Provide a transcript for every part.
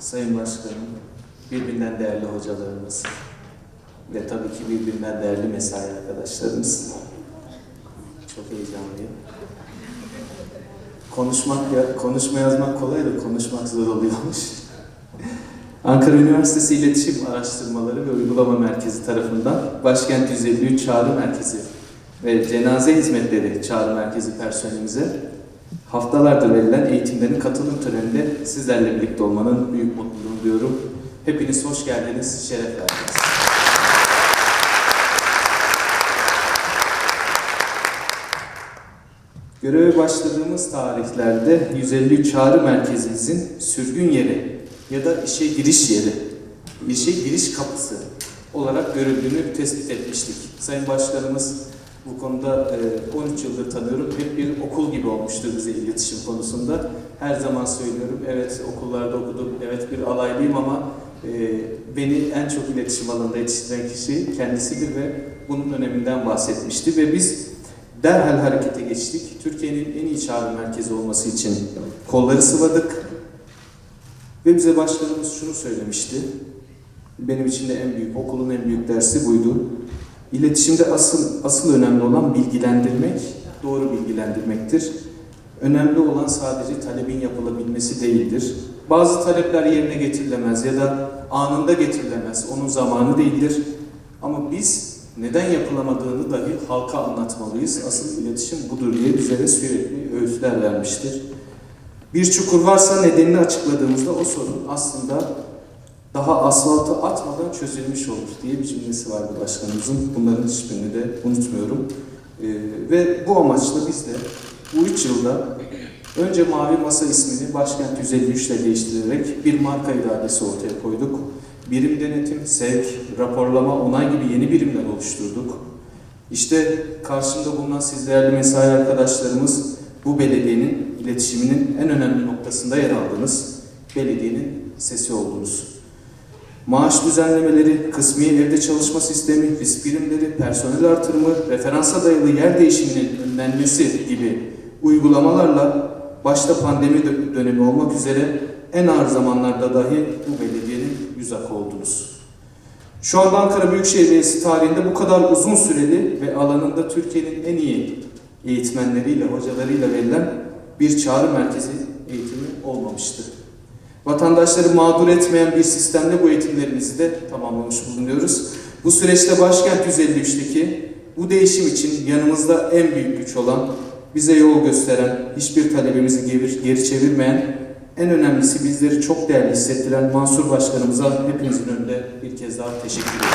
Sayın Başkanım, birbirinden değerli hocalarımız ve tabii ki birbirinden değerli mesai arkadaşlarımız. Çok heyecanlıyım. Konuşmak, ya, konuşma yazmak kolay da konuşmak zor oluyormuş. Ankara Üniversitesi İletişim Araştırmaları ve Uygulama Merkezi tarafından Başkent 153 Çağrı Merkezi ve Cenaze Hizmetleri Çağrı Merkezi personelimize haftalardır verilen eğitimlerin katılım töreninde sizlerle birlikte olmanın büyük mutluluğunu duyuyorum. Hepiniz hoş geldiniz, şeref verdiniz. Göreve başladığımız tarihlerde 153 Çağrı Merkezimizin sürgün yeri ya da işe giriş yeri, işe giriş kapısı olarak görüldüğünü tespit etmiştik. Sayın Başkanımız bu konuda e, 13 yıldır tanıyorum. Hep bir okul gibi olmuştur bize iletişim konusunda. Her zaman söylüyorum, evet okullarda okudum, evet bir alaylıyım ama e, beni en çok iletişim alanında yetiştiren kişi kendisidir ve bunun öneminden bahsetmişti ve biz derhal harekete geçtik. Türkiye'nin en iyi çağrı merkezi olması için kolları sıvadık. Ve bize başkanımız şunu söylemişti. Benim için de en büyük, okulun en büyük dersi buydu. İletişimde asıl, asıl önemli olan bilgilendirmek, doğru bilgilendirmektir. Önemli olan sadece talebin yapılabilmesi değildir. Bazı talepler yerine getirilemez ya da anında getirilemez, onun zamanı değildir. Ama biz neden yapılamadığını dahi halka anlatmalıyız. Asıl iletişim budur diye bizlere sürekli öğütler vermiştir. Bir çukur varsa nedenini açıkladığımızda o sorun aslında daha asfaltı atmadan çözülmüş olur diye bir cümlesi vardı başkanımızın. Bunların hiçbirini de unutmuyorum. Ee, ve bu amaçla biz de bu üç yılda önce Mavi Masa ismini Başkent 153 ile değiştirerek bir marka iradesi ortaya koyduk. Birim denetim, sevk, raporlama, onay gibi yeni birimler oluşturduk. İşte karşımda bulunan siz değerli mesai arkadaşlarımız bu belediyenin iletişiminin en önemli noktasında yer aldınız. Belediyenin sesi oldunuz. Maaş düzenlemeleri, kısmi evde çalışma sistemi, risk birimleri, personel artırımı, referansa dayalı yer değişiminin önlenmesi gibi uygulamalarla başta pandemi dö- dönemi olmak üzere en ağır zamanlarda dahi bu belediyenin yüz akı oldunuz. Şu anda Ankara Büyükşehir Belediyesi tarihinde bu kadar uzun süreli ve alanında Türkiye'nin en iyi eğitmenleriyle, hocalarıyla verilen bir çağrı merkezi eğitimi olmamıştı. Vatandaşları mağdur etmeyen bir sistemle bu eğitimlerimizi de tamamlamış bulunuyoruz. Bu süreçte Başkent 153'teki bu değişim için yanımızda en büyük güç olan, bize yol gösteren, hiçbir talebimizi geri, geri çevirmeyen, en önemlisi bizleri çok değerli hissettiren Mansur Başkanımıza hepinizin önünde bir kez daha teşekkür ederim.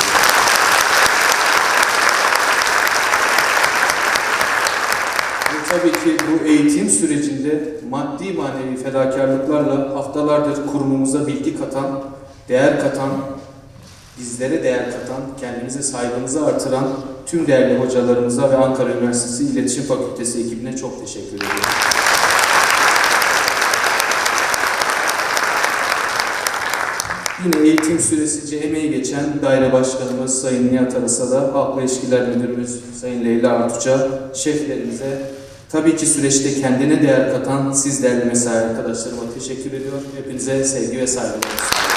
Tabii ki bu eğitim sürecinde maddi manevi fedakarlıklarla haftalardır kurumumuza bilgi katan, değer katan, bizlere değer katan, kendimize saygımızı artıran tüm değerli hocalarımıza ve Ankara Üniversitesi İletişim Fakültesi ekibine çok teşekkür ediyorum. Yine eğitim süresince emeği geçen daire başkanımız Sayın Nihat Arasa'da, Halkla İlişkiler Müdürümüz Sayın Leyla Artuç'a, şeflerimize, tabii ki süreçte kendine değer katan siz değerli mesai arkadaşlarıma teşekkür ediyor. Hepinize sevgi ve saygılar.